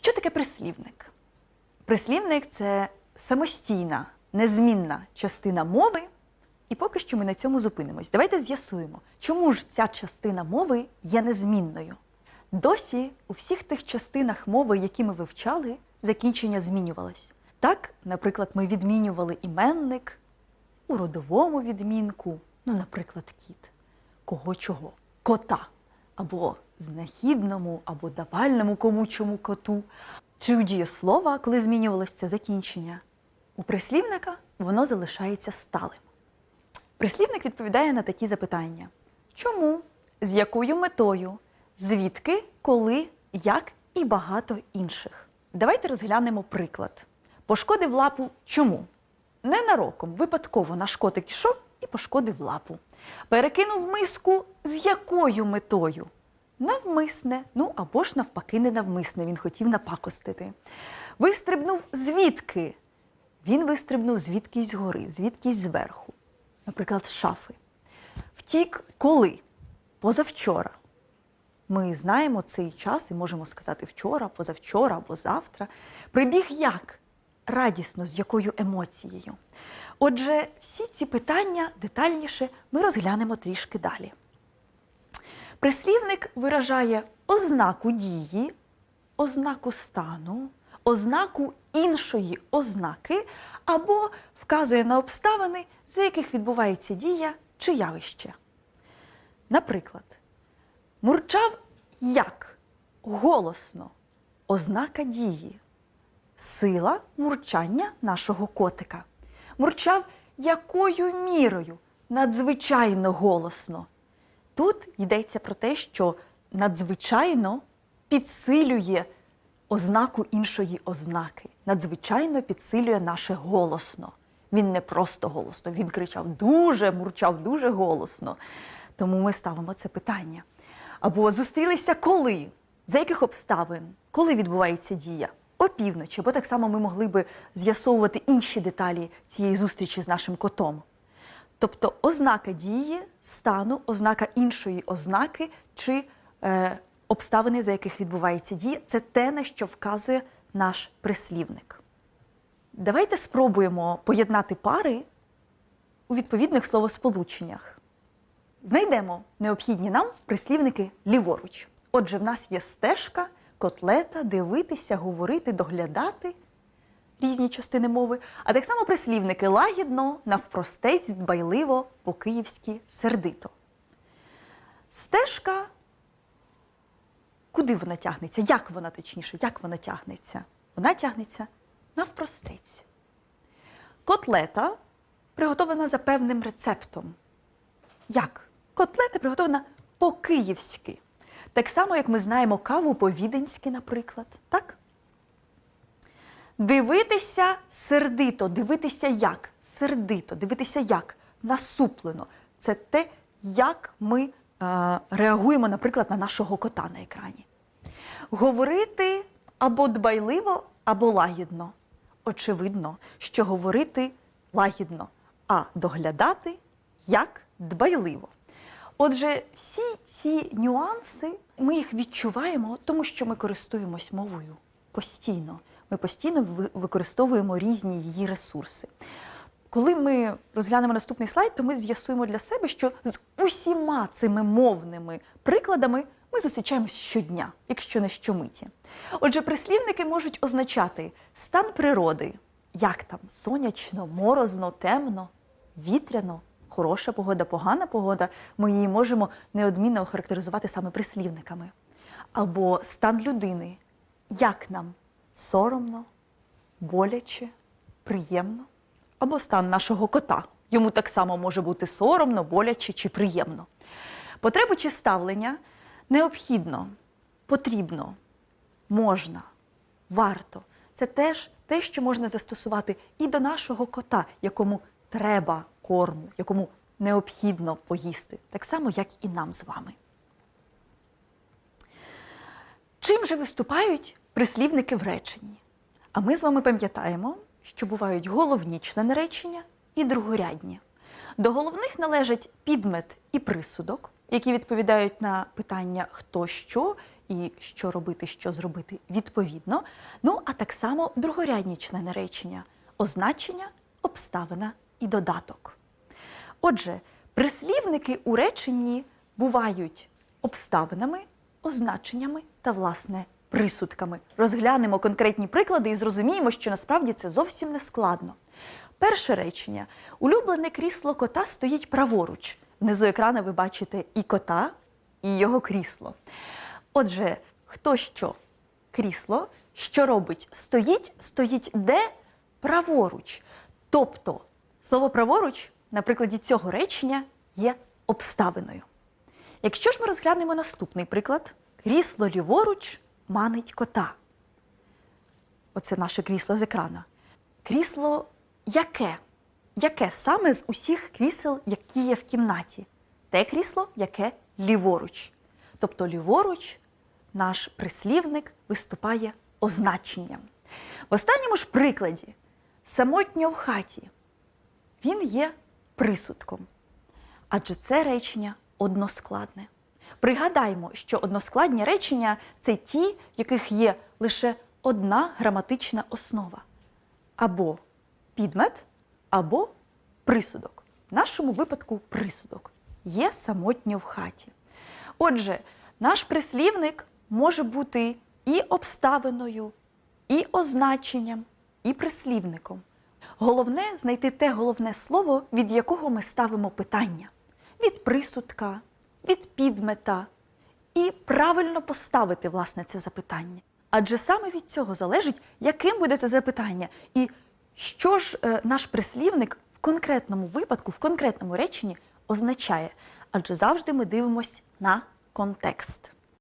Що таке прислівник? Прислівник це самостійна, незмінна частина мови, і поки що ми на цьому зупинимось. Давайте з'ясуємо, чому ж ця частина мови є незмінною. Досі у всіх тих частинах мови, які ми вивчали, закінчення змінювалось. Так, наприклад, ми відмінювали іменник у родовому відмінку, ну, наприклад, кіт, кого чого, кота, або знахідному, або давальному комучому коту, чи у дієслова, коли змінювалося це закінчення. У прислівника воно залишається сталим. Прислівник відповідає на такі запитання: чому, з якою метою, звідки, коли, як і багато інших. Давайте розглянемо приклад. Пошкодив лапу чому? Ненароком, випадково наш котик ішов і пошкодив лапу. Перекинув миску з якою метою? Навмисне, ну або ж навпаки, ненавмисне, він хотів напакостити. Вистрибнув звідки? Він вистрибнув звідкись згори, звідкись зверху, наприклад, з шафи. Втік коли? Позавчора. Ми знаємо цей час і можемо сказати вчора, позавчора або завтра. Прибіг як? Радісно, з якою емоцією. Отже, всі ці питання детальніше ми розглянемо трішки далі. Прислівник виражає ознаку дії, ознаку стану, ознаку іншої ознаки або вказує на обставини, за яких відбувається дія чи явище. Наприклад, мурчав як голосно, ознака дії, сила мурчання нашого котика. Мурчав якою мірою надзвичайно голосно. Тут йдеться про те, що надзвичайно підсилює ознаку іншої ознаки, надзвичайно підсилює наше голосно. Він не просто голосно, він кричав дуже, мурчав дуже голосно. Тому ми ставимо це питання. Або зустрілися коли? За яких обставин? Коли відбувається дія? Опівночі, бо так само ми могли би з'ясовувати інші деталі цієї зустрічі з нашим котом. Тобто ознака дії, стану, ознака іншої ознаки чи е, обставини, за яких відбувається дія, це те, на що вказує наш прислівник. Давайте спробуємо поєднати пари у відповідних словосполученнях. Знайдемо необхідні нам прислівники ліворуч. Отже, в нас є стежка, котлета, дивитися, говорити, доглядати різні частини мови, а так само прислівники лагідно, навпростець, дбайливо, по-київськи, сердито. Стежка, куди вона тягнеться? Як вона точніше, як вона тягнеться? Вона тягнеться навпростець. Котлета приготовлена за певним рецептом. Як? Котлета приготовлена по-київськи. Так само, як ми знаємо каву по-віденськи, наприклад. Так? Дивитися сердито, дивитися як? Сердито, дивитися як? Насуплено. Це те, як ми е, реагуємо, наприклад, на нашого кота на екрані. Говорити або дбайливо, або лагідно. Очевидно, що говорити лагідно, а доглядати як дбайливо. Отже, всі ці нюанси ми їх відчуваємо, тому що ми користуємось мовою постійно. Ми постійно ви- використовуємо різні її ресурси. Коли ми розглянемо наступний слайд, то ми з'ясуємо для себе, що з усіма цими мовними прикладами ми зустрічаємось щодня, якщо не щомиті. Отже, прислівники можуть означати стан природи, як там сонячно, морозно, темно, вітряно, хороша погода, погана погода. Ми її можемо неодмінно охарактеризувати саме прислівниками. Або стан людини, як нам соромно, боляче, приємно, або стан нашого кота. Йому так само може бути соромно, боляче чи приємно. Потребу чи ставлення необхідно, потрібно, можна, варто. Це теж те, що можна застосувати і до нашого кота, якому треба корму, якому необхідно поїсти, так само, як і нам з вами. Чим же виступають прислівники в реченні? А ми з вами пам'ятаємо, що бувають головні члени речення і другорядні. До головних належать підмет і присудок, які відповідають на питання хто що і що робити, що зробити відповідно. Ну, а так само другорядні члени речення означення, обставина і додаток. Отже, прислівники у реченні бувають обставинами, означеннями та, власне, присудками. Розглянемо конкретні приклади і зрозуміємо, що насправді це зовсім не складно. Перше речення: улюблене крісло кота стоїть праворуч. Внизу екрана ви бачите і кота, і його крісло. Отже, хто що? Крісло, що робить? Стоїть, стоїть де? Праворуч. Тобто, слово праворуч на прикладі цього речення є обставиною. Якщо ж ми розглянемо наступний приклад, крісло ліворуч манить кота. Оце наше крісло з екрана. Крісло яке? Яке саме з усіх крісел, які є в кімнаті? Те крісло, яке ліворуч. Тобто ліворуч наш прислівник виступає означенням. В останньому ж прикладі самотньо в хаті він є присудком, адже це речення односкладне. Пригадаймо, що односкладні речення це ті, в яких є лише одна граматична основа або підмет, або присудок. В нашому випадку присудок є самотньо в хаті. Отже, наш прислівник може бути і обставиною, і означенням, і прислівником. Головне знайти те головне слово, від якого ми ставимо питання: від присудка, від підмета, і правильно поставити власне це запитання. Адже саме від цього залежить, яким буде це запитання, і що ж е, наш прислівник в конкретному випадку, в конкретному реченні означає. Адже завжди ми дивимось на контекст.